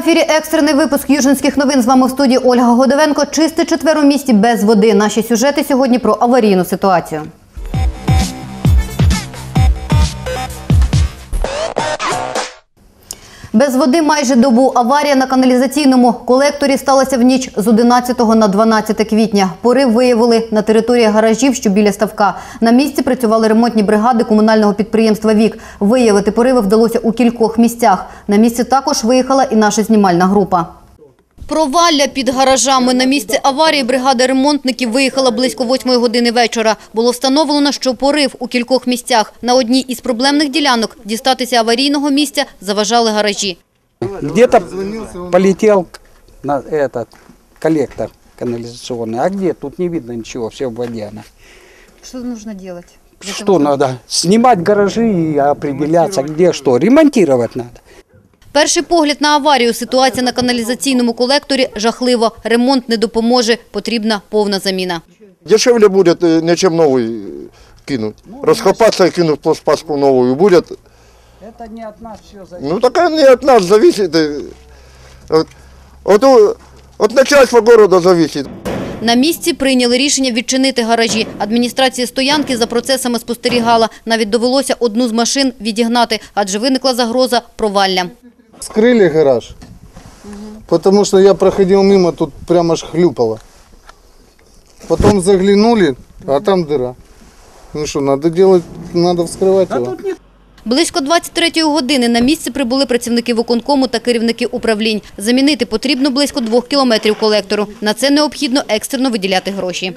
Ефірі. Екстрений випуск Южинських новин. З вами в студії Ольга Годовенко. Чисте четвер у місті без води. Наші сюжети сьогодні про аварійну ситуацію. Без води майже добу. Аварія на каналізаційному колекторі сталася в ніч з 11 на 12 квітня. Порив виявили на території гаражів, що біля ставка. На місці працювали ремонтні бригади комунального підприємства Вік. Виявити пориви вдалося у кількох місцях. На місці також виїхала і наша знімальна група. Провалля під гаражами. На місце аварії бригада ремонтників виїхала близько 8 години вечора. Було встановлено, що порив у кількох місцях. На одній із проблемних ділянок дістатися аварійного місця заважали гаражі. Где-то полетел на этот коллектор канализационный, а где? Тут не видно ничего, все в воде она. Що потрібно робити? Что надо? Снимать гаражи и определяться, где что. Ремонтировать надо. Перший погляд на аварію. Ситуація на каналізаційному колекторі жахливо. Ремонт не допоможе. Потрібна повна заміна. Дешевле будет, э, нечем новый э, кинуть. Раскопаться и кинуть пластпаску новую будет. Это не от нас все зависит. Ну такая не от нас зависит. э, От, от, у- от начальства города зависит. На місці прийняли рішення відчинити гаражі. Адміністрація стоянки за процесами спостерігала. Навіть довелося одну з машин відігнати, адже виникла загроза провалля. Скрыли гараж, потому что я проходил мимо, тут прямо аж хлюпало. Потом заглянули, а там дыра. Ну что, надо делать, надо вскрывать его. Близько 23-ї години на місце прибули працівники виконкому та керівники управлінь. Замінити потрібно близько двох кілометрів колектору. На це необхідно екстрено виділяти гроші.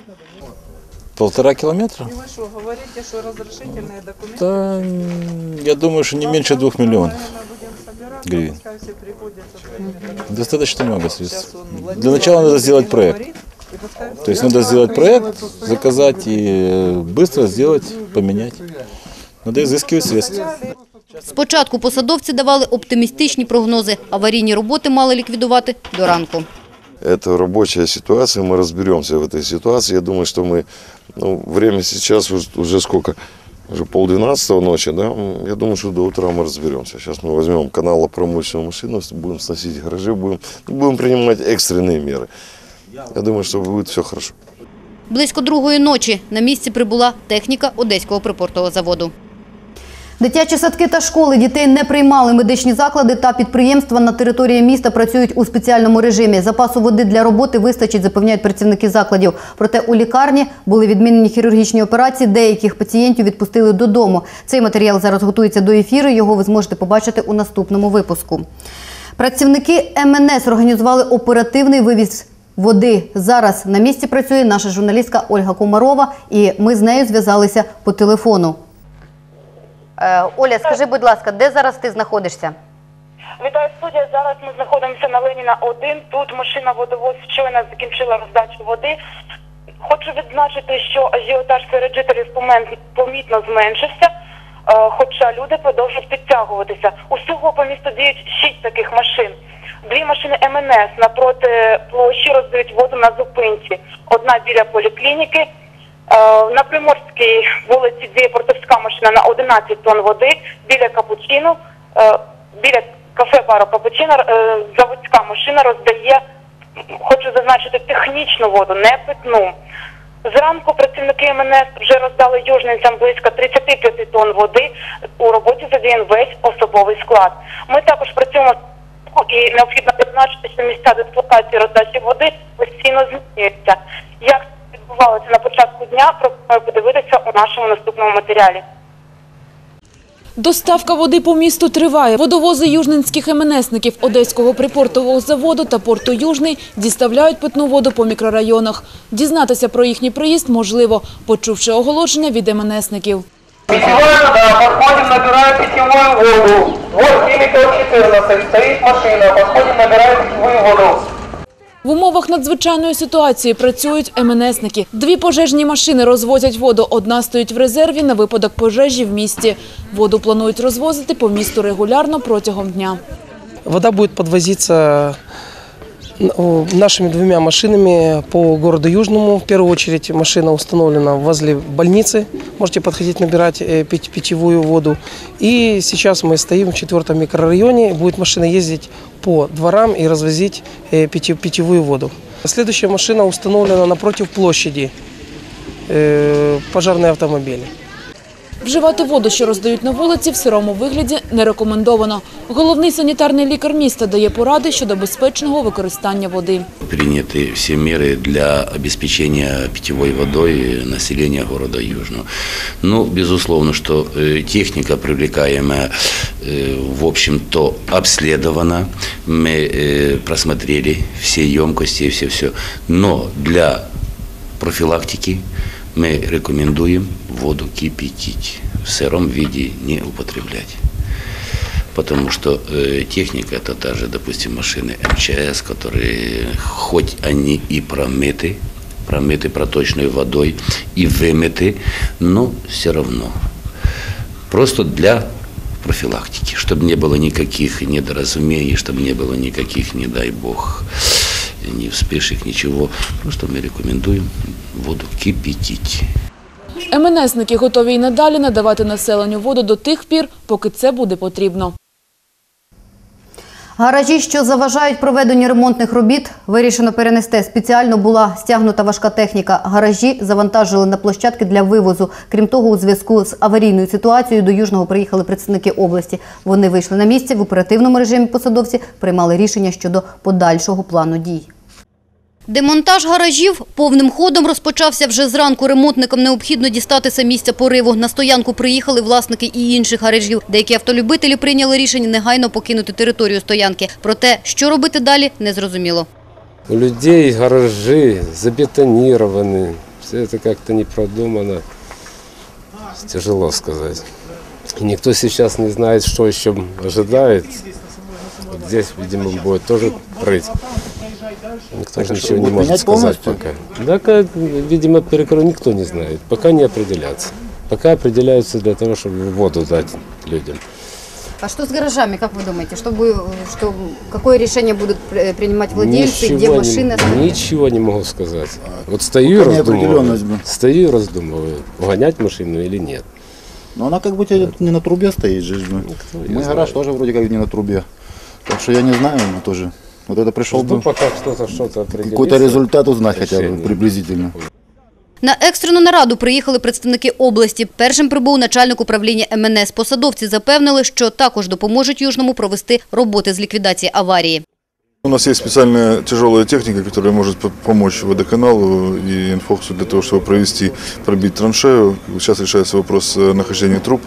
Полтора километра? Вы что, говорите, что разрешительные документы? Да, м, я думаю, что не меньше двух миллионов Наверное, будем собираться, гривен. пускай все приходят со своими Достаточно много Сейчас средств. он владеет, Для начала надо сделать ему проект. говорит, и пускай То есть надо сделать проект, заказать и э, быстро сделать, поменять. Надо изыскивать средства. Спочатку посадовці давали оптимістичні прогнози. Аварійні роботи мали ліквідувати до ранку. Это рабочая ситуация, мы разберемся в этой ситуации. Я думаю, что мы, ну, время сейчас уж- уже сколько, уже полдвенадцатого ночи, да, М, я думаю, что до утра мы разберемся. Сейчас мы возьмем каналопромышленную машину, будем сносить гаражи, будем, будем принимать экстренные меры. Я думаю, что будет все хорошо. Близько другої ночі на місці прибула техніка Одеського припортового заводу. Дитячі садки та школи дітей не приймали. Медичні заклади та підприємства на території міста працюють у спеціальному режимі. Запасу води для роботи вистачить, запевняють працівники закладів. Проте у лікарні були відмінені хірургічні операції. Деяких пацієнтів відпустили додому. Цей матеріал зараз готується до ефіру. Його ви зможете побачити у наступному випуску. Працівники МНС організували оперативний вивіз води. Зараз на місці працює наша журналістка Ольга Комарова, і ми з нею зв'язалися по телефону. Е, Оля, скажи, будь ласка, де зараз ти знаходишся? Вітаю студія. Зараз ми знаходимося на Леніна 1. Тут машина водовоз щойно закінчила роздачу води. Хочу відзначити, що ажіотаж серед жителів помітно зменшився, е, хоча люди продовжують підтягуватися. Усього по місту діють шість таких машин. Дві машини МНС напроти площі роздають воду на зупинці. Одна біля поліклініки. Е, На Приморській вулиці діє портовська машина на 11 тонн води біля капучино. Е, Біля кафе-бару капучино е, заводська машина роздає, хочу зазначити, технічну воду, не питну. Зранку працівники МНС вже роздали южницям близько 35 тонн води. У роботі задіян весь особовий склад. Ми також працюємо і необхідно зазначити, що місця дислокації роздачі води постійно змінюються. Як відбувалося на початку дня, пропоную подивитися у нашому наступному матеріалі. Доставка води по місту триває. Водовози южненських МНСників Одеського припортового заводу та порту Южний діставляють питну воду по мікрорайонах. Дізнатися про їхній приїзд можливо, почувши оголошення від МНСників. Питьевая вода, подходим, набираем питьевую воду. Вот химикал 14, стоит машина, подходим, набираем питьевую воду. В умовах надзвичайної ситуації працюють МНСники. Дві пожежні машини розвозять воду. Одна стоїть в резерві на випадок пожежі в місті. Воду планують розвозити по місту регулярно протягом дня. Вода буде подвозиться О, Нашими двумя машинами по городу Южному. В первую очередь машина установлена возле больницы. Можете подходить набирать э, пить- питьевую воду. И сейчас мы стоим в четвертом микрорайоне. Будет машина ездить по дворам и развозить э, питье- питьевую воду. Следующая машина установлена напротив площади. Э, Пожарные автомобили. Вживати воду, що роздають на вулиці, в сирому вигляді не рекомендовано. Головний санітарний лікар міста дає поради щодо безпечного використання води. приняты все меры для обеспечения питьевой водой населения города Южного. Ну, безусловно, что э, техника, привлекаемая, э, в общем-то, обследована. Мы э, просмотрели все емкости и все-все. Но для профилактики мы рекомендуем воду кипятить. В сыром виде не употреблять. Потому что э, техника это та же, допустим, машины МЧС, которые хоть они и промыты, промыты проточной водой и вымыты, но все равно. Просто для профилактики, чтобы не было никаких недоразумений, чтобы не было никаких, не дай бог, ни вспышек, ничего. Просто мы рекомендуем воду кипятить. МНСники готові й надалі надавати населенню воду до тих пір, поки це буде потрібно. Гаражі, що заважають проведенню ремонтних робіт, вирішено перенести. Спеціально була стягнута важка техніка. Гаражі завантажили на площадки для вивозу. Крім того, у зв'язку з аварійною ситуацією до Южного приїхали представники області. Вони вийшли на місце в оперативному режимі. Посадовці приймали рішення щодо подальшого плану дій. Демонтаж гаражів повним ходом розпочався вже зранку. Ремонтникам необхідно дістатися місця пориву. На стоянку приїхали власники і інших гаражів. Деякі автолюбителі прийняли рішення негайно покинути територію стоянки. Проте, що робити далі, не зрозуміло. У людей гаражи забетонированы. Все это как-то не продумано. Тяжело сказать. И никто сейчас не знает, что еще ожидает. Вот здесь, видимо, будет тоже прыть. Никто же ничего не может сказать пока. Да, видимо, перекрою никто не знает. Пока не определяться. Пока определяются для того, чтобы воду дать людям. А что с гаражами, как вы думаете? Что, бы- что, какое решение будут при- принимать владельцы, где Ничего машины? Не, ничего не могу сказать. Вот стою и раздумываю. Стою и раздумываю, угонять машину или нет. Но она как будто не на трубе стоит же. Мой гараж тоже вроде как не на трубе. Так что я не знаю, но тоже. Вот это пришел Жду, бы пока кто-то что-то определится. какой-то результат узнать хотя бы Решение. приблизительно. На екстрену нараду приїхали представники області. Першим прибув начальник управління МНС. Посадовці запевнили, що також допоможуть Южному провести роботи з ліквідації аварії. У нас есть специальная тяжелая техника, которая может по- помочь водоканалу и инфоксу для того, чтобы провести, пробить траншею. Сейчас решается вопрос э, нахождения труб,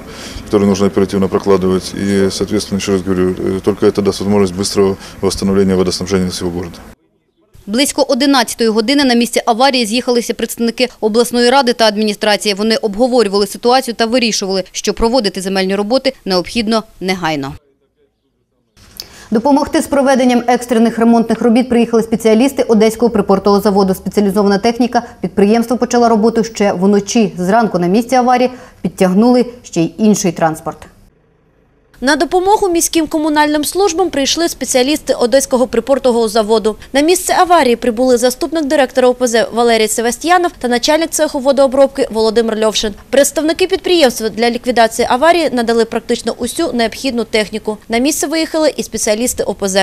которые нужно оперативно прокладывать. И, соответственно, еще раз говорю, э, только это даст возможность быстрого восстановления водоснабжения всего города. Близько 11-ї години на місці аварії з'їхалися представники обласної ради та адміністрації. Вони обговорювали ситуацію та вирішували, що проводити земельні роботи необхідно негайно. Допомогти з проведенням екстрених ремонтних робіт приїхали спеціалісти Одеського припортового заводу. Спеціалізована техніка підприємство почала роботу ще вночі. Зранку на місці аварії підтягнули ще й інший транспорт. На допомогу міським комунальним службам прийшли спеціалісти Одеського припортового заводу. На місце аварії прибули заступник директора ОПЗ Валерій Севастьянов та начальник цеху водообробки Володимир Льовшин. Представники підприємства для ліквідації аварії надали практично усю необхідну техніку. На місце виїхали і спеціалісти ОПЗ.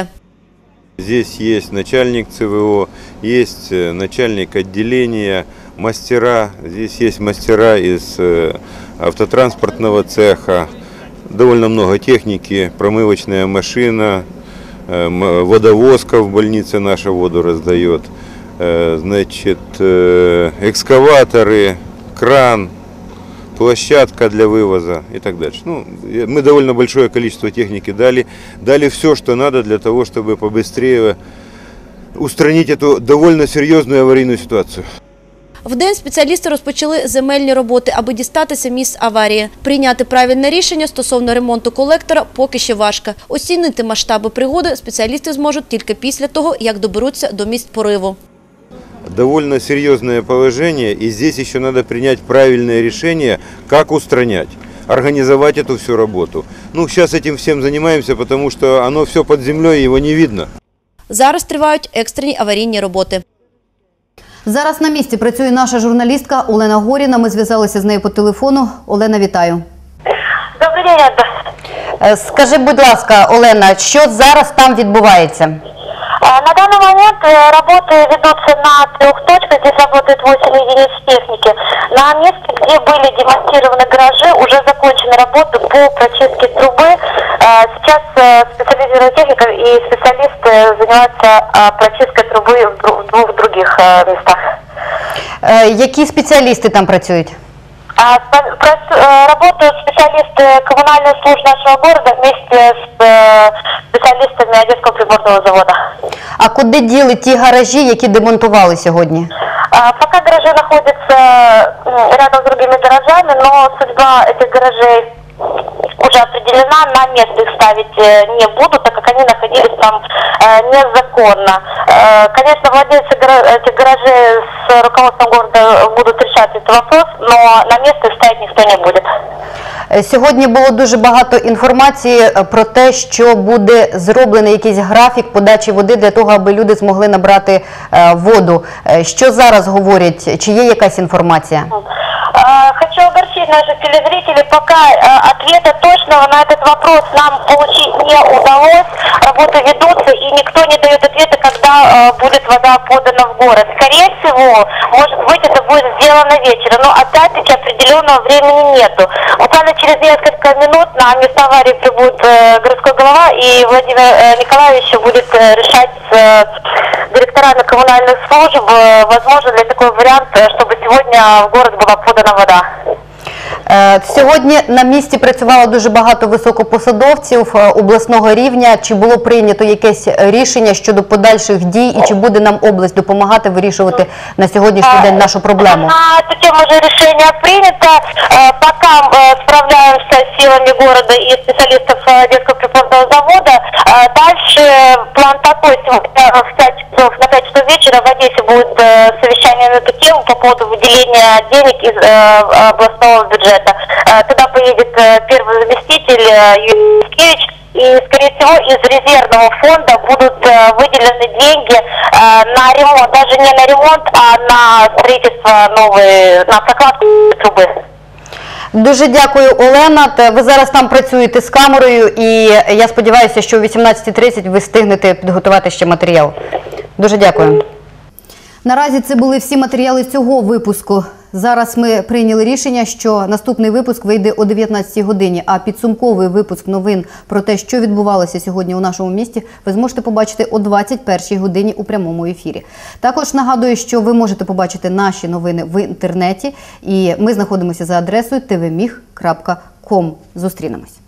Здесь есть начальник ЦВО, есть э, начальник отделения, мастера. Здесь есть мастера из э, автотранспортного цеха. Довольно много техники, промывочная машина, э, водовозка в больнице наша воду раздает. Э, Значит, э, экскаваторы, кран, площадка для вывоза и так дальше. Ну, мы довольно большое количество техники дали. Дали все, что надо для того, чтобы побыстрее устранить эту довольно серьезную аварийную ситуацию. Вдень спеціалісти розпочали земельні роботи, аби дістатися місць аварії. Прийняти правильне рішення стосовно ремонту колектора поки ще важко. Оцінити масштаби пригоди спеціалісти зможуть тільки після того, як доберуться до місць пориву. Довольно серьезное положение, и здесь еще надо принять правильное решение, как устранять, организовать эту всю работу. Ну, сейчас этим всем занимаемся, потому что оно все под землей, его не видно. Зараз тривають екстрені аварійні роботи. Зараз на місці працює наша журналістка Олена Горіна. Ми зв'язалися з нею по телефону. Олена, вітаю. Добрий день, Ада. Е, Скажи, будь ласка, Олена, що зараз там відбувається? А, На данный момент э, работы ведутся на трех точках, здесь работает 8 единиц техники. На месте, где были демонтированы гаражи, уже закончены работы по прочистке трубы. А, Сейчас э, специализированная техника и специалисты занимаются а, прочисткой трубы в дру- в двух других э, местах. Е, Які спеціалісти там працюють? А, спа- прос- э, Работают специалисты коммунальных служб нашего города вместе с э, специалистами Одесского приборного завода. А куди діли ті гаражі, які демонтували сьогодні? А, Пока гаражи находятся м, рядом с другими гаражами, но судьба этих гаражей уже определена, на место их ставить э, не буду, так как они находились там э, незаконно. Э, Конечно, владельцы гара- этих гаражей с руководством города будут решать этот вопрос, но на место их ставить никто не будет. Е, Сьогодні було дуже багато інформації е, про те, що буде зроблений якийсь графік подачі води для того, аби люди змогли набрати е, воду. Е, Що зараз говорять? Чи є якась інформація? А, Хочу огорчить наших телезрителей, пока э, ответа точного на этот вопрос нам получить не удалось. Работы ведутся, и никто не дает ответа, когда э, будет вода подана в город. Скорее всего, может быть, это будет сделано вечером, но опять-таки определенного времени нету. Буквально через несколько минут на место аварии прибудет э, городской голова, и Владимир э, Николаевич будет э, решать с э, директорами коммунальных служб, э, возможно ли такой вариант, э, чтобы сегодня в город была подана вода. Е, Сьогодні на місці працювало дуже багато високопосадовців е, обласного рівня. Чи було прийнято якесь рішення щодо подальших дій, і чи буде нам область допомагати вирішувати на сьогоднішній день нашу проблему? На эту тему уже решение принято. Э, Пока э, справляемся с силами города и специалистов э, детского припортового завода. Э, Дальше план такой. Сегодня в 5 часов, на 5 часов вечера в Одессе будет э, совещание на эту тему по поводу выделения денег из э, областного бюджета. Э, Туда поедет э, первый заместитель э, Юрий Юскевич. И, скорее всего, из резервного фонда будут э, выделены деньги э, на ремонт, даже не на ремонт, а на строительство новой, на прокладку трубы. Дуже дякую, Олена. Та Ви зараз там працюєте з камерою, і я сподіваюся, що о 18.30 ви встигнете підготувати ще матеріал. Дуже дякую. Наразі це були всі матеріали цього випуску. Зараз ми прийняли рішення, що наступний випуск вийде о 19-й годині. А підсумковий випуск новин про те, що відбувалося сьогодні у нашому місті, ви зможете побачити о 21 годині у прямому ефірі. Також нагадую, що ви можете побачити наші новини в інтернеті, і ми знаходимося за адресою tvmig.com. Зустрінемось.